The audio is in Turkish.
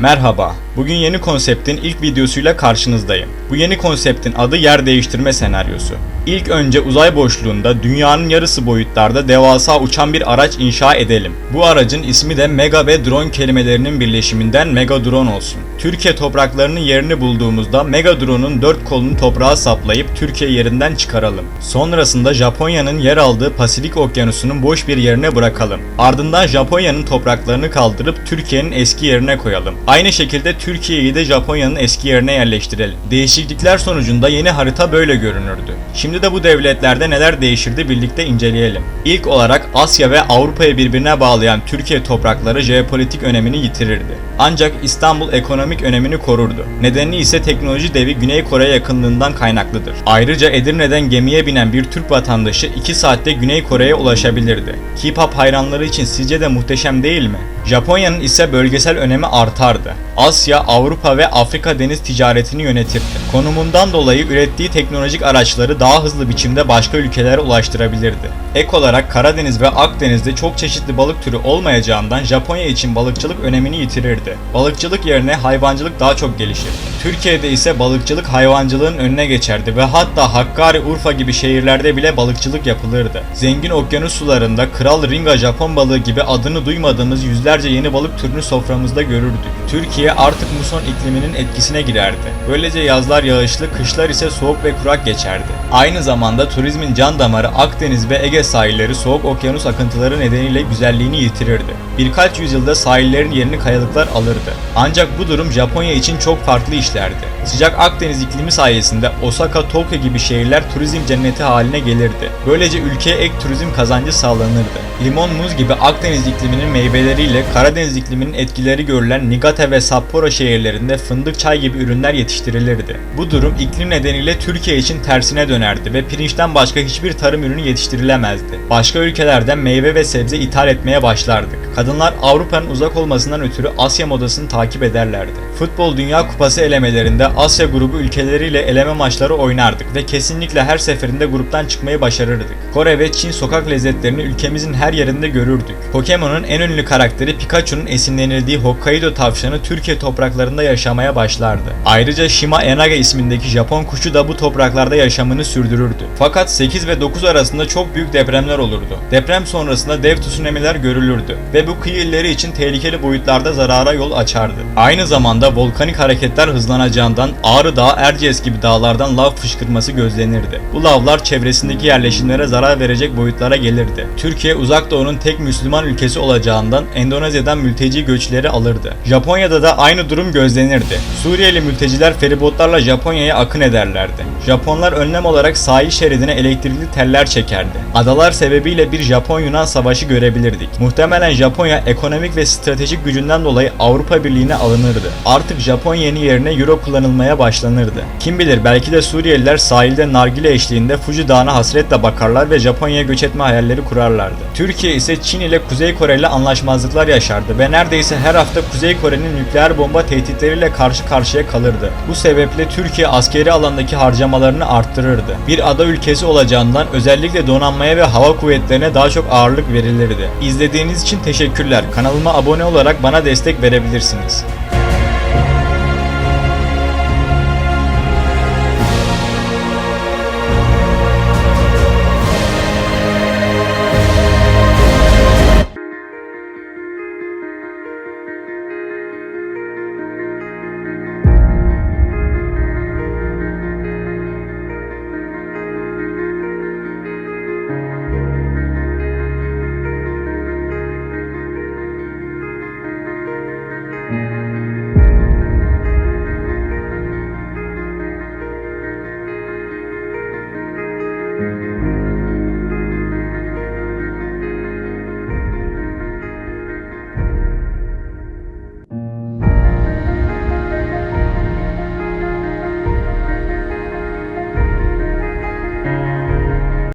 Merhaba, bugün yeni konseptin ilk videosuyla karşınızdayım. Bu yeni konseptin adı yer değiştirme senaryosu. İlk önce uzay boşluğunda dünyanın yarısı boyutlarda devasa uçan bir araç inşa edelim. Bu aracın ismi de Mega ve Drone kelimelerinin birleşiminden Mega Drone olsun. Türkiye topraklarının yerini bulduğumuzda Mega Drone'un dört kolunu toprağa saplayıp Türkiye yerinden çıkaralım. Sonrasında Japonya'nın yer aldığı Pasifik Okyanusu'nun boş bir yerine bırakalım. Ardından Japonya'nın topraklarını kaldırıp Türkiye'nin eski yerine koyalım. Aynı şekilde Türkiye'yi de Japonya'nın eski yerine yerleştirelim. Değişiklikler sonucunda yeni harita böyle görünürdü. Şimdi de bu devletlerde neler değişirdi birlikte inceleyelim. İlk olarak Asya ve Avrupa'yı birbirine bağlayan Türkiye toprakları jeopolitik önemini yitirirdi. Ancak İstanbul ekonomik önemini korurdu. Nedeni ise teknoloji devi Güney Kore yakınlığından kaynaklıdır. Ayrıca Edirne'den gemiye binen bir Türk vatandaşı 2 saatte Güney Kore'ye ulaşabilirdi. K-pop hayranları için sizce de muhteşem değil mi? Japonya'nın ise bölgesel önemi artardı. Asya, Avrupa ve Afrika deniz ticaretini yönetirdi. Konumundan dolayı ürettiği teknolojik araçları daha hızlı biçimde başka ülkelere ulaştırabilirdi. Ek olarak Karadeniz ve Akdeniz'de çok çeşitli balık türü olmayacağından Japonya için balıkçılık önemini yitirirdi. Balıkçılık yerine hayvancılık daha çok gelişirdi. Türkiye'de ise balıkçılık hayvancılığın önüne geçerdi ve hatta Hakkari, Urfa gibi şehirlerde bile balıkçılık yapılırdı. Zengin okyanus sularında Kral Ringa Japon balığı gibi adını duymadığımız yüzlerce yeni balık türünü soframızda görürdük. Türkiye artık muson ikliminin etkisine girerdi. Böylece yazlar yağışlı, kışlar ise soğuk ve kurak geçerdi. Aynı zamanda turizmin can damarı Akdeniz ve Ege sahilleri soğuk okyanus akıntıları nedeniyle güzelliğini yitirirdi. Birkaç yüzyılda sahillerin yerini kayalıklar alırdı. Ancak bu durum Japonya için çok farklı işlerdi. Sıcak Akdeniz iklimi sayesinde Osaka, Tokyo gibi şehirler turizm cenneti haline gelirdi. Böylece ülkeye ek turizm kazancı sağlanırdı. Limon, muz gibi Akdeniz ikliminin meyveleriyle Karadeniz ikliminin etkileri görülen Niigata ve Sapporo şehirlerinde fındık, çay gibi ürünler yetiştirilirdi. Bu durum iklim nedeniyle Türkiye için tersine dönerdi ve pirinçten başka hiçbir tarım ürünü yetiştirilemezdi. Başka ülkelerden meyve ve sebze ithal etmeye başlardık. Kadınlar Avrupa'nın uzak olmasından ötürü Asya modasını takip ederlerdi. Futbol Dünya Kupası elemelerinde Asya grubu ülkeleriyle eleme maçları oynardık ve kesinlikle her seferinde gruptan çıkmayı başarırdık. Kore ve Çin sokak lezzetlerini ülkemizin her yerinde görürdük. Pokemon'un en ünlü karakteri Pikachu'nun esinlenildiği Hokkaido tavşanı Türkiye topraklarında yaşamaya başlardı. Ayrıca Shima Enage ismindeki Japon kuşu da bu topraklarda yaşamını sürdürürdü. Fakat 8 ve 9 arasında çok büyük depremler olurdu. Deprem sonrasında dev tsunami'ler görülürdü ve bu kıyı illeri için tehlikeli boyutlarda zarara yol açardı. Aynı zamanda volkanik hareketler hızlanacağından Ağrı Dağı, Erciyes gibi dağlardan lav fışkırması gözlenirdi. Bu lavlar çevresindeki yerleşimlere zarar verecek boyutlara gelirdi. Türkiye uzak doğunun tek Müslüman ülkesi olacağından Endonezya'dan mülteci göçleri alırdı. Japonya'da da aynı durum gözlenirdi. Suriyeli mülteciler feribotlarla Japonya'ya akın ederlerdi. Japonlar önlem olarak sahil şeridine elektrikli teller çekerdi. Adalar sebebiyle bir Japon-Yunan savaşı görebilirdik. Muhtemelen Japonya ekonomik ve stratejik gücünden dolayı Avrupa Birliği'ne alınırdı. Artık Japon yeni yerine Euro kullanılmaya başlanırdı. Kim bilir belki de Suriyeliler sahilde nargile eşliğinde Fuji Dağı'na hasretle bakarlar ve Japonya'ya göç etme hayalleri kurarlardı. Türkiye ise Çin ile Kuzey Kore ile anlaşmazlıklar yaşardı ve neredeyse her hafta Kuzey Kore'nin nükleer bomba tehditleriyle karşı karşıya kalırdı. Bu sebeple Türkiye askeri alandaki harcamalarını arttırırdı. Bir ada ülkesi olacağından özellikle donanmaya ve hava kuvvetlerine daha çok ağırlık verilirdi. İzlediğiniz için teşekkürler. Kanalıma abone olarak bana destek verebilirsiniz.